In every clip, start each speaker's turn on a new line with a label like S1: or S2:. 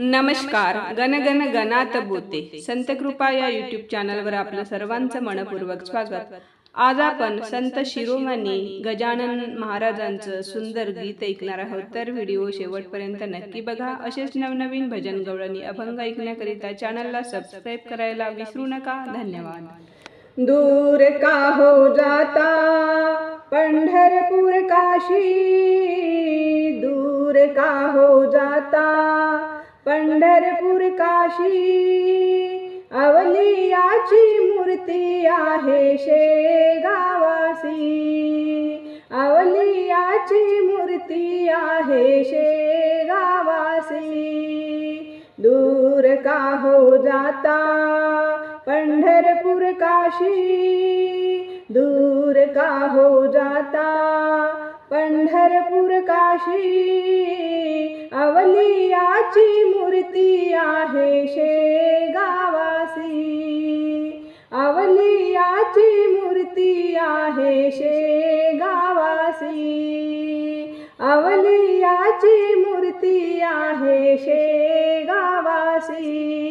S1: नमस्कार. गण गण गणात बोते संत कृपा या युट्यूब चॅनलवर आपलं सर्वांचं मनपूर्वक स्वागत. आज आपण संत शिरोमणी गजानन महाराजांचं सुंदर गीत ऐकणार आहोत. तर व्हिडिओ शेवटपर्यंत नक्की बघा. असेच नवनवीन भजन गवळणी अभंग ऐकण्याकरिता चॅनलला सबस्क्राईब करायला विसरू नका. धन्यवाद. दूर का हो जाता? पंढरपूर काशी. दूर का हो जाता? पंढरपूर काशी. अवलियाची मूर्ती आहे शेगावासी. अवलियाची मूर्ती आहे शेगावासी. दूर का हो जाता पंढरपूर काशी? दूर का हो जाता पंढरपूर काशी. अवलियाची मूर्ती आहे शेगावासी. अवलियाची मूर्ती आहे शेगावासी. अवलियाची मूर्ती आहे शेगावासी.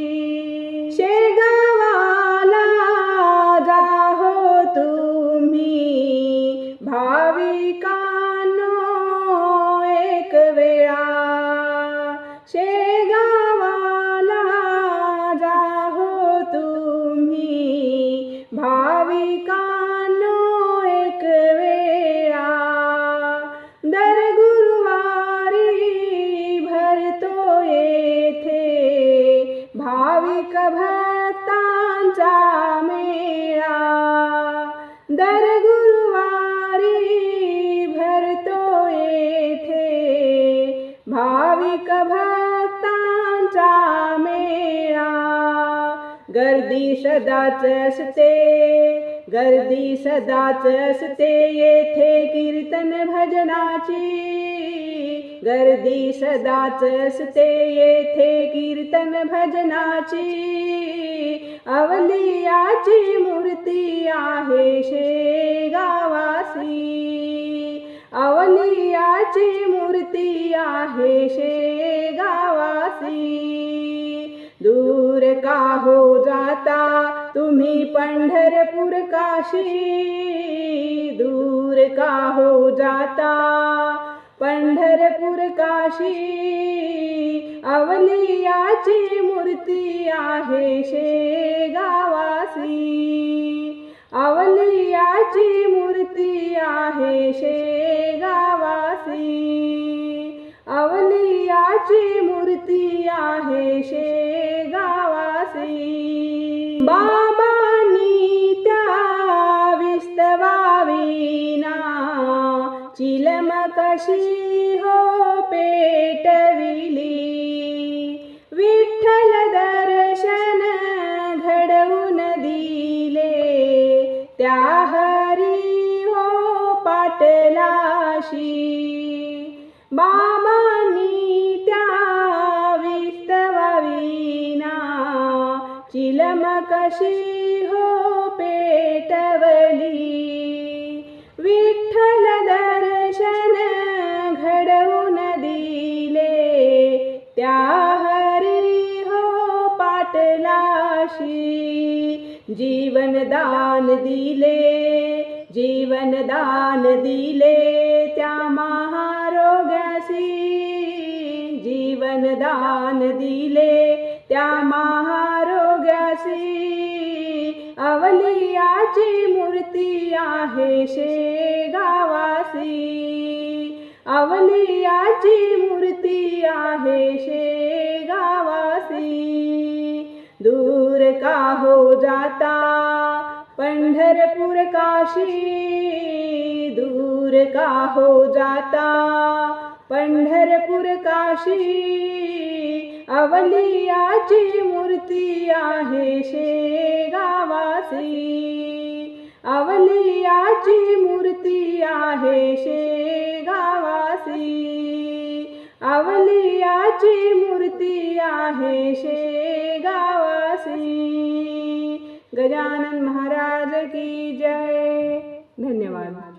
S1: गर्दी सदाच असते गर्दी सदाच असते येथे कीर्तन भजनाची. गर्दी सदाच असते येथे कीर्तन भजनाची. अवलियाची मूर्ती आहे शेगावासी. अवलियाची मूर्ती आहे शेगावासी. दूर का हो जाता? तुम्ही पंढरपूर काशी. दूर का हो जाता? पंढरपूर काशी. अवलियाची मूर्ती आहे शेगावासी. अवलियाची मूर्ती आहे शे अवलियाची मूर्ती आहे शेगावासी. बाबानी त्या विस्तवावीना. चिलम कशी हो पेटविली? विठ्ठल दर्शन घडवून दिले. त्या हरी हो पाटलाशी चिलम कशी हो पेटवली. विठ्ठल दर्शन घडवून दिले. त्या हरी हो पाटलाशी जीवनदान दिले. जीवनदान दिले त्या महारोग्यासी जीवनदान दिले त्या महारोग्यासी अवलियाची मूर्ती आहे शेगावासी. अवलियाची मूर्ती आहे शेगावासी. दूर का हो जाता? पंढरपूर काशी. दूर का हो जाता? पंढरपूर काशी. अवलियाची मूर्ती आहे शेगावासी. अवलियाची मूर्ती आहे शेगावासी. अवलियाची मूर्ती आहे शेगावासी. गजानन महाराज की जय. धन्यवाद.